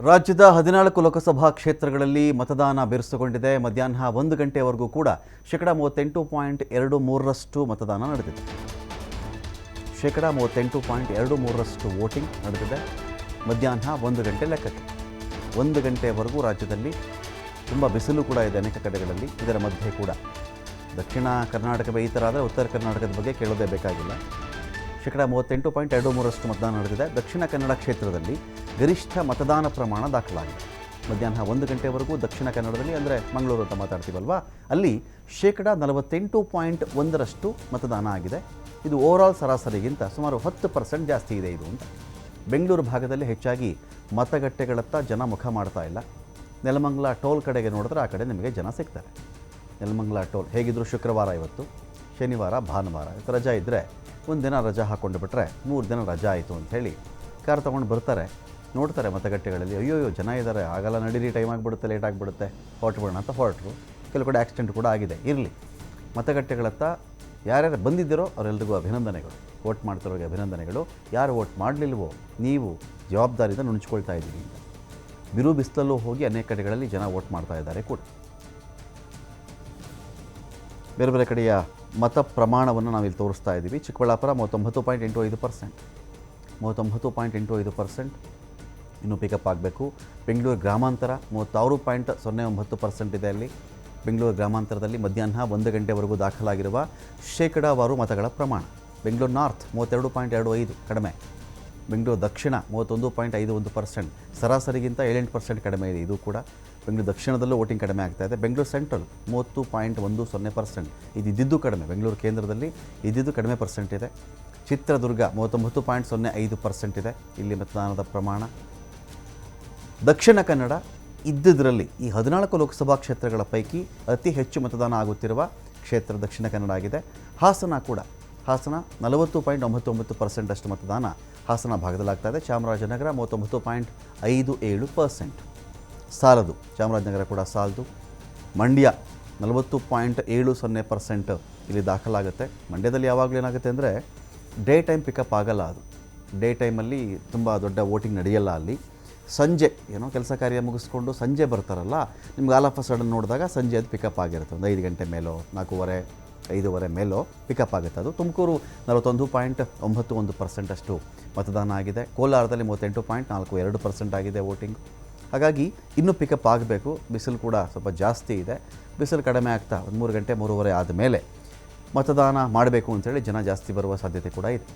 ರಾಜ್ಯದ ಹದಿನಾಲ್ಕು ಲೋಕಸಭಾ ಕ್ಷೇತ್ರಗಳಲ್ಲಿ ಮತದಾನ ಬಿರುಸುಗೊಂಡಿದೆ. ಮಧ್ಯಾಹ್ನ ಒಂದು ಗಂಟೆವರೆಗೂ ಕೂಡ ಶೇಕಡ ಮೂವತ್ತೆಂಟು ಪಾಯಿಂಟ್ ಎರಡು ಮೂರರಷ್ಟು ಮತದಾನ ನಡೆದಿದೆ. ಶೇಕಡ ಮೂವತ್ತೆಂಟು ಪಾಯಿಂಟ್ ಎರಡು ಮೂರರಷ್ಟು ವೋಟಿಂಗ್ ನಡೆದಿದೆ. ಮಧ್ಯಾಹ್ನ ಒಂದು ಗಂಟೆ ಲೆಕ್ಕಕ್ಕೆ. ಒಂದು ಗಂಟೆವರೆಗೂ ರಾಜ್ಯದಲ್ಲಿ ತುಂಬ ಬಿಸಿಲು ಕೂಡ ಇದೆ ಅನೇಕ ಕಡೆಗಳಲ್ಲಿ. ಇದರ ಮಧ್ಯೆ ಕೂಡ ದಕ್ಷಿಣ ಕರ್ನಾಟಕವೇ ಈ ಥರ ಆದರೆ ಉತ್ತರ ಕರ್ನಾಟಕದ ಬಗ್ಗೆ ಕೇಳೋದೇ ಬೇಕಾಗಿಲ್ಲ. ಶೇಕಡ ಮೂವತ್ತೆಂಟು ಪಾಯಿಂಟ್ ಎರಡು ಮೂರರಷ್ಟು ಮತದಾನ ನಡೆದಿದೆ. ದಕ್ಷಿಣ ಕನ್ನಡ ಕ್ಷೇತ್ರದಲ್ಲಿ ಗರಿಷ್ಠ ಮತದಾನ ಪ್ರಮಾಣ ದಾಖಲಾಗಿದೆ. ಮಧ್ಯಾಹ್ನ ಒಂದು ಗಂಟೆವರೆಗೂ ದಕ್ಷಿಣ ಕನ್ನಡದಲ್ಲಿ, ಅಂದರೆ ಮಂಗಳೂರು ಅಂತ ಮಾತಾಡ್ತೀವಲ್ವಾ, ಅಲ್ಲಿ ಶೇಕಡ ನಲವತ್ತೆಂಟು ಪಾಯಿಂಟ್ ಒಂದರಷ್ಟು ಮತದಾನ ಆಗಿದೆ. ಇದು ಓವರಾಲ್ ಸರಾಸರಿಗಿಂತ ಸುಮಾರು ಹತ್ತು ಪರ್ಸೆಂಟ್ ಜಾಸ್ತಿ ಇದೆ ಇದು ಅಂತ. ಬೆಂಗಳೂರು ಭಾಗದಲ್ಲಿ ಹೆಚ್ಚಾಗಿ ಮತಗಟ್ಟೆಗಳತ್ತ ಜನ ಮುಖ ಮಾಡ್ತಾ ಇಲ್ಲ. ನೆಲಮಂಗಲ ಟೋಲ್ ಕಡೆಗೆ ನೋಡಿದ್ರೆ ಆ ಕಡೆ ನಿಮಗೆ ಜನ ಸಿಗ್ತಾರೆ. ನೆಲಮಂಗಲ ಟೋಲ್ ಹೇಗಿದ್ರು ಶುಕ್ರವಾರ ಇವತ್ತು? ಶನಿವಾರ, ಭಾನುವಾರ ರಜಾ ಇದ್ದರೆ ಒಂದು ದಿನ ರಜಾ ಹಾಕ್ಕೊಂಡು ಬಿಟ್ರೆ ಮೂರು ದಿನ ರಜಾ ಆಯಿತು ಅಂಥೇಳಿ ಕಾರ್ ತೊಗೊಂಡು ಬರ್ತಾರೆ. ನೋಡ್ತಾರೆ ಮತಗಟ್ಟೆಗಳಲ್ಲಿ ಅಯ್ಯೋಯ್ಯೋ ಅಯ್ಯೋ, ಜನ ಇದ್ದಾರೆ ಆಗಲ್ಲ, ನಡೀರಿ ಟೈಮ್ ಆಗಿಬಿಡುತ್ತೆ ಲೇಟ್ ಆಗಿಬಿಡುತ್ತೆ, ಹೊರಟ್ಬಿಡೋಣ, ಅಂತ ಹೊರಟರು. ಕೆಲವು ಕಡೆ ಆಕ್ಸಿಡೆಂಟ್ ಕೂಡ ಆಗಿದೆ, ಇರಲಿ. ಮತಗಟ್ಟೆಗಳತ್ತ ಯಾರ್ಯಾರು ಬಂದಿದ್ದೀರೋ ಅವರೆಲ್ಲರಿಗೂ ಅಭಿನಂದನೆಗಳು. ವೋಟ್ ಮಾಡ್ತಿರೋರಿಗೆ ಅಭಿನಂದನೆಗಳು. ಯಾರು ವೋಟ್ ಮಾಡಲಿಲ್ವೋ ನೀವು ಜವಾಬ್ದಾರಿಯಿಂದ ನುಣುಚ್ಕೊಳ್ತಾ ಇದ್ದೀರಿ ಅಂತ. ಬಿರು ಬಿಸಿಲಲ್ಲೂ ಹೋಗಿ ಅನೇಕ ಕಡೆಗಳಲ್ಲಿ ಜನ ವೋಟ್ ಮಾಡ್ತಾ ಇದ್ದಾರೆ ಕೂಡ. ಬೇರೆ ಬೇರೆ ಕಡೆಯ ಮತ ಪ್ರಮಾಣವನ್ನು ನಾವಿಲ್ಲಿ ತೋರಿಸ್ತಾ ಇದ್ದೀವಿ. ಚಿಕ್ಕಬಳ್ಳಾಪುರ ಮೂವತ್ತೊಂಬತ್ತು ಪಾಯಿಂಟ್ ಎಂಟು ಐದು ಪರ್ಸೆಂಟ್ ಮೂವತ್ತೊಂಬತ್ತು ಪಾಯಿಂಟ್ ಎಂಟು ಐದು ಪರ್ಸೆಂಟ್ ಇನ್ನೂ ಪಿಕಪ್ ಆಗಬೇಕು. ಬೆಂಗಳೂರು ಗ್ರಾಮಾಂತರ ಮೂವತ್ತಾರು ಪಾಯಿಂಟ್ ಸೊನ್ನೆ ಒಂಬತ್ತು ಪರ್ಸೆಂಟ್ ಇದೆ ಅಲ್ಲಿ. ಬೆಂಗಳೂರು ಗ್ರಾಮಾಂತರದಲ್ಲಿ ಮಧ್ಯಾಹ್ನ ಒಂದು ಗಂಟೆವರೆಗೂ ದಾಖಲಾಗಿರುವ ಶೇಕಡಾವಾರು ಮತಗಳ ಪ್ರಮಾಣ. ಬೆಂಗಳೂರು ನಾರ್ತ್ ಮೂವತ್ತೆರಡು ಪಾಯಿಂಟ್ ಎರಡು ಐದು ಕಡಿಮೆ. ಬೆಂಗಳೂರು ದಕ್ಷಿಣ ಮೂವತ್ತೊಂದು ಪಾಯಿಂಟ್ ಐದು ಒಂದು ಪರ್ಸೆಂಟ್, ಸರಾಸರಿಗಿಂತ ಏಳೆಂಟು ಪರ್ಸೆಂಟ್ ಕಡಿಮೆ ಇದೆ. ಇದು ಕೂಡ ಬೆಂಗಳೂರು ದಕ್ಷಿಣದಲ್ಲೂ ವೋಟಿಂಗ್ ಕಡಿಮೆ ಆಗ್ತಾ ಇದೆ. ಬೆಂಗಳೂರು ಸೆಂಟ್ರಲ್ ಮೂವತ್ತು ಪಾಯಿಂಟ್ ಒಂದು ಸೊನ್ನೆ ಪರ್ಸೆಂಟ್ ಇದು ಇದ್ದಿದ್ದು ಕಡಿಮೆ. ಬೆಂಗಳೂರು ಕೇಂದ್ರದಲ್ಲಿ ಇದ್ದಿದ್ದು ಕಡಿಮೆ ಪರ್ಸೆಂಟ್ ಇದೆ. ಚಿತ್ರದುರ್ಗ ಮೂವತ್ತೊಂಬತ್ತು ಪಾಯಿಂಟ್ ಸೊನ್ನೆ ಐದು ಪರ್ಸೆಂಟ್ ಇದೆ. ಇಲ್ಲಿ ಮತದಾನದ ಪ್ರಮಾಣ. ದಕ್ಷಿಣ ಕನ್ನಡ ಇದ್ದಿದ್ದರಲ್ಲಿ ಈ ಹದಿನಾಲ್ಕು ಲೋಕಸಭಾ ಕ್ಷೇತ್ರಗಳ ಪೈಕಿ ಅತಿ ಹೆಚ್ಚು ಮತದಾನ ಆಗುತ್ತಿರುವ ಕ್ಷೇತ್ರ ದಕ್ಷಿಣ ಕನ್ನಡ ಆಗಿದೆ. ಹಾಸನ ಕೂಡ ಹಾಸನ ನಲವತ್ತು ಪಾಯಿಂಟ್ ಒಂಬತ್ತು ಒಂಬತ್ತು ಪರ್ಸೆಂಟ್ ಅಷ್ಟು ಮತದಾನ. ಹಾಸನ ಭಾಗದಲ್ಲಾಗ್ತಾ ಇದೆ. ಚಾಮರಾಜನಗರ ಮೂವತ್ತೊಂಬತ್ತು ಪಾಯಿಂಟ್ ಐದು ಏಳು ಪರ್ಸೆಂಟ್ ಸಾಲದು. ಚಾಮರಾಜನಗರ ಕೂಡ ಸಾಲದು. ಮಂಡ್ಯ ನಲವತ್ತು ಪಾಯಿಂಟ್ ಏಳು ಸೊನ್ನೆ ಪರ್ಸೆಂಟ್ ಇಲ್ಲಿ ದಾಖಲಾಗುತ್ತೆ. ಮಂಡ್ಯದಲ್ಲಿ ಯಾವಾಗಲೂ ಏನಾಗುತ್ತೆ ಅಂದರೆ ಡೇ ಟೈಮ್ ಪಿಕಪ್ ಆಗಲ್ಲ ಅದು. ಡೇ ಟೈಮಲ್ಲಿ ತುಂಬ ದೊಡ್ಡ ವೋಟಿಂಗ್ ನಡೆಯಲ್ಲ ಅಲ್ಲಿ. ಸಂಜೆ ಏನೋ ಕೆಲಸ ಕಾರ್ಯ ಮುಗಿಸ್ಕೊಂಡು ಸಂಜೆ ಬರ್ತಾರಲ್ಲ, ನಿಮ್ಗೆ ಆಲ್ ಆಫ್ ಅ ಸಡನ್ ನೋಡಿದಾಗ ಸಂಜೆ ಅದು ಪಿಕಪ್ ಆಗಿರುತ್ತೆ. ಒಂದು ಐದು ಗಂಟೆ ಮೇಲೋ ನಾಲ್ಕೂವರೆ. ಐದೂವರೆ ಮೇಲೋ ಪಿಕಪ್ ಆಗುತ್ತೆ. ಅದು ತುಮಕೂರು ನಲವತ್ತೊಂದು ಪಾಯಿಂಟ್ ಒಂಬತ್ತು ಒಂದು ಪರ್ಸೆಂಟ್ ಅಷ್ಟು ಮತದಾನ ಆಗಿದೆ. ಕೋಲಾರದಲ್ಲಿ ಮೂವತ್ತೆಂಟು ಪಾಯಿಂಟ್ ನಾಲ್ಕು ಎರಡು ಪರ್ಸೆಂಟ್ ಆಗಿದೆ ವೋಟಿಂಗ್ ಹಾಗಾಗಿ ಇನ್ನೂ ಪಿಕಪ್ ಆಗಬೇಕು. ಬಿಸಿಲು ಕೂಡ ಸ್ವಲ್ಪ ಜಾಸ್ತಿ ಇದೆ. ಬಿಸಿಲು ಕಡಿಮೆ ಆಗ್ತಾ ಒಂದು ಮೂರು ಗಂಟೆ ಮೂರುವರೆ ಆದಮೇಲೆ ಮತದಾನ ಮಾಡಬೇಕು ಅಂತೇಳಿ ಜನ ಜಾಸ್ತಿ ಬರುವ ಸಾಧ್ಯತೆ ಕೂಡ ಇದೆ.